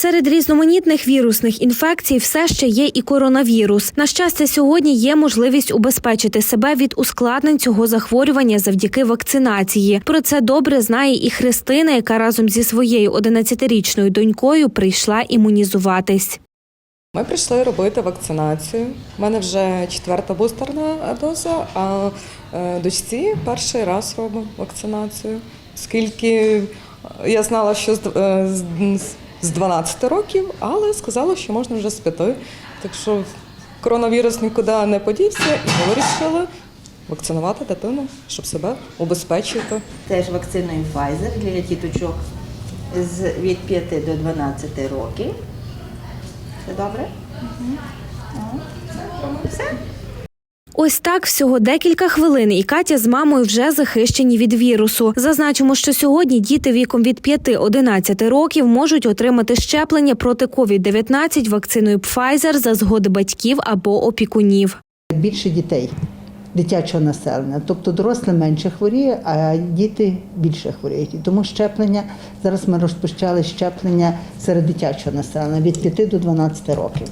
Серед різноманітних вірусних інфекцій все ще є і коронавірус. На щастя, сьогодні є можливість убезпечити себе від ускладнень цього захворювання завдяки вакцинації. Про це добре знає і Христина, яка разом зі своєю 11-річною донькою прийшла імунізуватись. Ми прийшли робити вакцинацію. У мене вже четверта бустерна доза, а е, дочці перший раз робимо вакцинацію. Оскільки я знала, що з е, з- з 12 років, але сказали, що можна вже з 5. Так що коронавірус нікуди не подівся, і ми вирішили вакцинувати дитину, щоб себе убезпечити. Теж вакциною Pfizer для діточок з від 5 до 12 років. Все добре? Все. Ось так всього декілька хвилин, і Катя з мамою вже захищені від вірусу. Зазначимо, що сьогодні діти віком від 5-11 років можуть отримати щеплення проти COVID-19 вакциною Pfizer за згоди батьків або опікунів. більше дітей дитячого населення. Тобто доросле менше хворіє, а діти більше хворіють. Тому щеплення зараз ми розпочали щеплення серед дитячого населення від 5 до 12 років.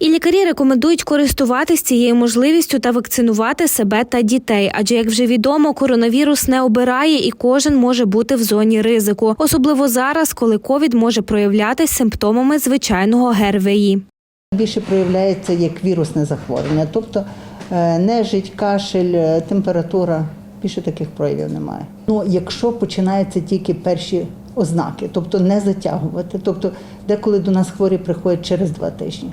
І лікарі рекомендують користуватись цією можливістю та вакцинувати себе та дітей. Адже, як вже відомо, коронавірус не обирає і кожен може бути в зоні ризику, особливо зараз, коли ковід може проявлятись симптомами звичайного ГРВІ. Більше проявляється як вірусне захворювання, тобто е, нежить, кашель, е, температура. Більше таких проявів немає. Ну, якщо починаються тільки перші ознаки, тобто не затягувати. Тобто, деколи до нас хворі приходять через два тижні.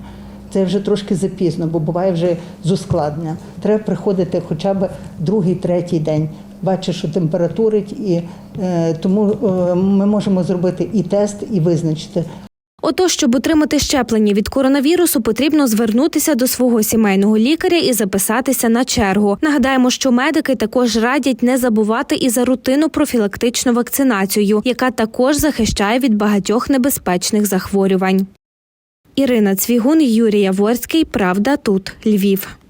Це вже трошки запізно, бо буває вже з ускладненням. Треба приходити хоча б другий, третій день. Бачиш, що температурить, і е, тому е, ми можемо зробити і тест, і визначити, Отож, щоб отримати щеплення від коронавірусу, потрібно звернутися до свого сімейного лікаря і записатися на чергу. Нагадаємо, що медики також радять не забувати і за рутинну профілактичну вакцинацію, яка також захищає від багатьох небезпечних захворювань. Ірина Цвігун, Юрій Яворський. Правда тут Львів.